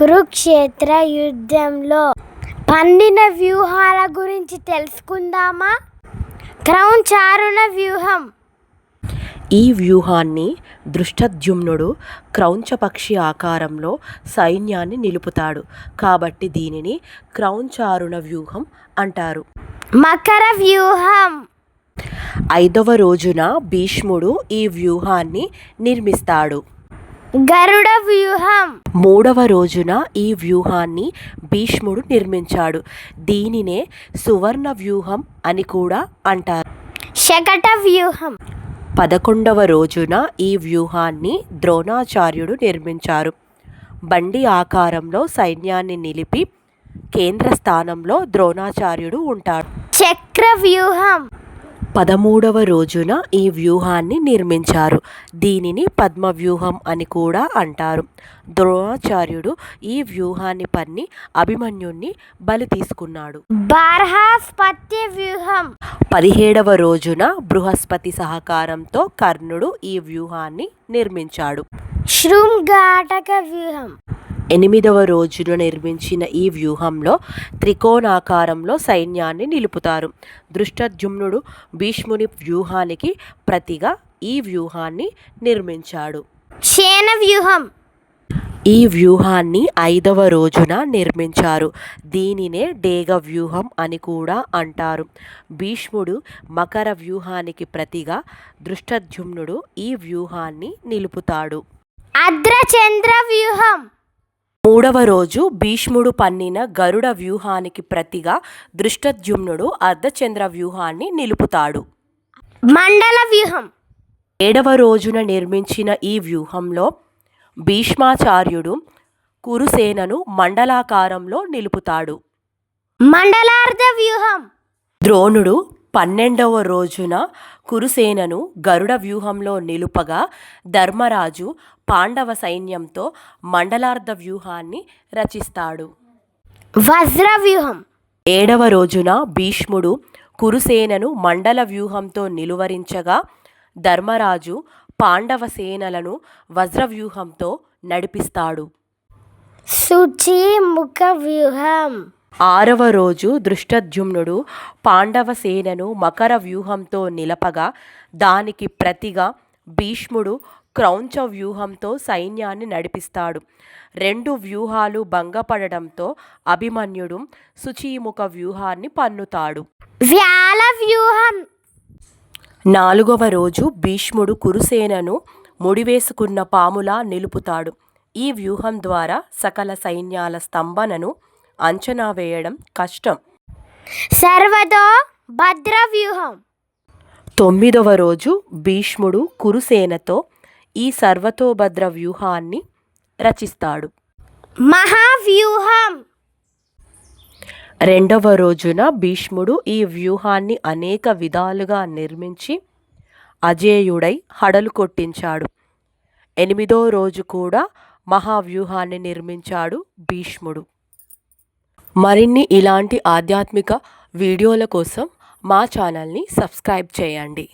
కురుక్షేత్ర యుద్ధంలో పండిన వ్యూహాల గురించి తెలుసుకుందామా? క్రౌన్ చారుణ వ్యూహం. ఈ వ్యూహాన్ని దృష్టద్యుమ్నుడు క్రౌంచపక్షి ఆకారంలో సైన్యాన్ని నిలుపుతాడు. కాబట్టి దీనిని క్రౌంచారుణ వ్యూహం అంటారు. మకర వ్యూహం. ఐదవ రోజున భీష్ముడు ఈ వ్యూహాన్ని నిర్మిస్తాడు. గరుడ వ్యూహం. మూడవ రోజున ఈ వ్యూహాన్ని భీష్ముడు నిర్మించాడు. దీనినే సువర్ణ వ్యూహం అని కూడా అంటారు. శకట వ్యూహం. పదకొండవ రోజున ఈ వ్యూహాన్ని ద్రోణాచార్యుడు నిర్మించారు. బండి ఆకారంలో సైన్యాన్ని నిలిపి కేంద్ర స్థానంలో ద్రోణాచార్యుడు ఉంటాడు. చక్ర వ్యూహం. పదమూడవ రోజున ఈ వ్యూహాన్ని నిర్మించారు. దీనిని పద్మ వ్యూహం అని కూడా అంటారు. ద్రోణాచార్యుడు ఈ వ్యూహాన్ని పన్ని అభిమన్యుణ్ణి బలి తీసుకున్నాడు. బార్హాస్పత్య వ్యూహం. పదిహేడవ రోజున బృహస్పతి సహకారంతో కర్ణుడు ఈ వ్యూహాన్ని నిర్మించాడు. శృంగాటక వ్యూహం. ఎనిమిదవ రోజున నిర్మించిన ఈ వ్యూహంలో త్రికోణాకారంలో సైన్యాన్ని నిలుపుతారు. దృష్టద్యుమ్నుడు భీష్ముని వ్యూహానికి ప్రతిగా ఈ వ్యూహాన్ని నిర్మించాడు. వ్యూహం. ఈ వ్యూహాన్ని ఐదవ రోజున నిర్మించారు. దీనినే డేగ వ్యూహం అని కూడా అంటారు. భీష్ముడు మకర వ్యూహానికి ప్రతిగా దృష్టద్యుమ్నుడు ఈ వ్యూహాన్ని నిలుపుతాడు. అద్రచంద్ర వ్యూహం. మూడవ రోజు భీష్ముడు పన్నిన గరుడ వ్యూహానికి ప్రతిగా దృష్టద్యుమ్నుడు అర్ధచంద్ర వ్యూహాన్ని నిలుపుతాడు. మండల వ్యూహం. ఏడవ రోజున నిర్మించిన ఈ వ్యూహంలో భీష్మాచార్యుడు కురుసేనను మండలాకారంలో నిలుపుతాడు. మండలార్ధ వ్యూహం. ద్రోణుడు పన్నెండవ రోజున కురుసేనను గరుడ వ్యూహంలో నిలుపగా ధర్మరాజు పాండవ సైన్యంతో మండలార్ధ వ్యూహాన్ని రచిస్తాడు. వజ్ర వ్యూహం ఏడవ రోజున భీష్ముడు కురుసేనను మండల వ్యూహంతో నిలువరించగా ధర్మరాజు పాండవ సేనలను వజ్రవ్యూహంతో నడిపిస్తాడు. శుచి ముఖ వ్యూహం. ఆరవ రోజు దృష్టద్యుమ్నుడు పాండవ సేనను మకర వ్యూహంతో నిలపగా దానికి ప్రతిగా భీష్ముడు క్రౌంచ వ్యూహంతో సైన్యాన్ని నడిపిస్తాడు. రెండు వ్యూహాలు భంగపడడంతో అభిమన్యుడు శుచీముఖ వ్యూహాన్ని పన్నుతాడు. వ్యాల వ్యూహం! నాలుగవ రోజు భీష్ముడు కురుసేనను ముడివేసుకున్న పాములా నిలుపుతాడు. ఈ వ్యూహం ద్వారా సకల సైన్యాల స్తంభనను అంచనా వేయడం కష్టం. సర్వతో భద్ర వ్యూహం తొమ్మిదవ రోజు భీష్ముడు కురుసేనతో ఈ సర్వతోభద్ర వ్యూహాన్ని రచిస్తాడు. మహావ్యూహం. రెండవ రోజున భీష్ముడు ఈ వ్యూహాన్ని అనేక విధాలుగా నిర్మించి అజేయుడై హడలు కొట్టించాడు. ఎనిమిదో రోజు కూడా మహావ్యూహాన్ని నిర్మించాడు భీష్ముడు. మరిన్ని ఇలాంటి ఆధ్యాత్మిక వీడియోల కోసం మా ఛానల్ని సబ్స్క్రైబ్ చేయండి.